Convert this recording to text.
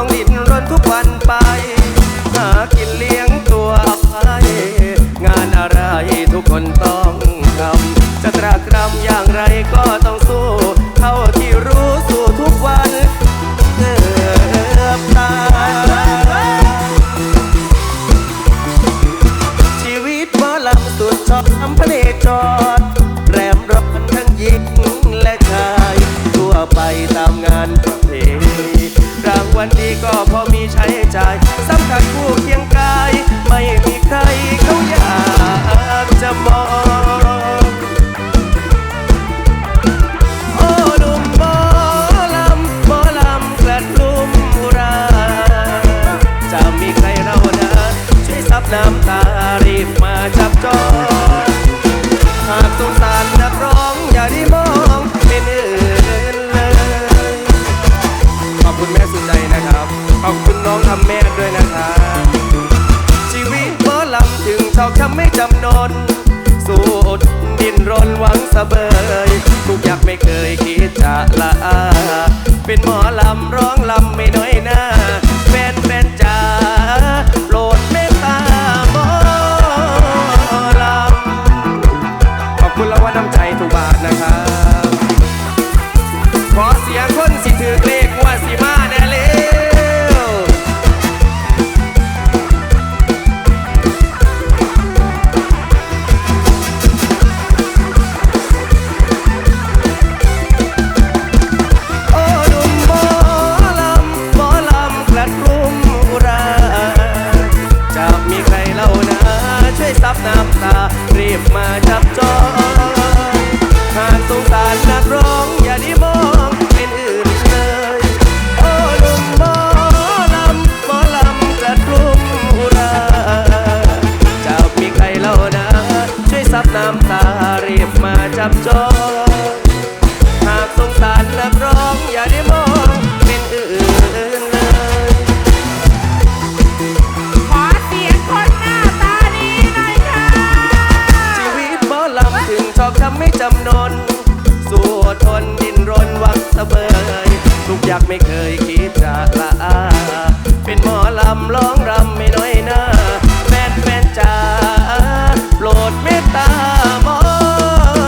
ต้องดิ้นรนทุกวันไป หากินเลี้ยงตัวให้งานอะไรทุกคนต้องทำจะตรากรำอย่างไรก็ต้องสู้ เท่าที่รู้สู้ทุกวันเกือตายชีวิตหมอลำสุดชอบทำพระเจรแรมร้อนทั้งหญิงและชาย ทั่วไปตามงาน วันดีก็พอมีใช้จ่ายสำคัญคู่เคียงกาย ไม่มีใครเขาอยากจะมองโอ้ลุมบอลำบอลำกลัดลุมราจะมีใครเรานะช่วยซับน้ำตารีบมาจับจองหากสงสาร ขอบคุณน้องทำแม่ด้วยนะครับชีวิตหมอลำถึงชอกช้ำไม่จำนน สู้อดดินรนหวังสะเบยทุกอยากไม่เคยคิดจะละอาเป็นหมอลำร้องลำไม่น้อย ชอบทำไม่จำนน สู้ทนดิ้นรนหวังสะเบยทุกอยากไม่เคยคิดจะ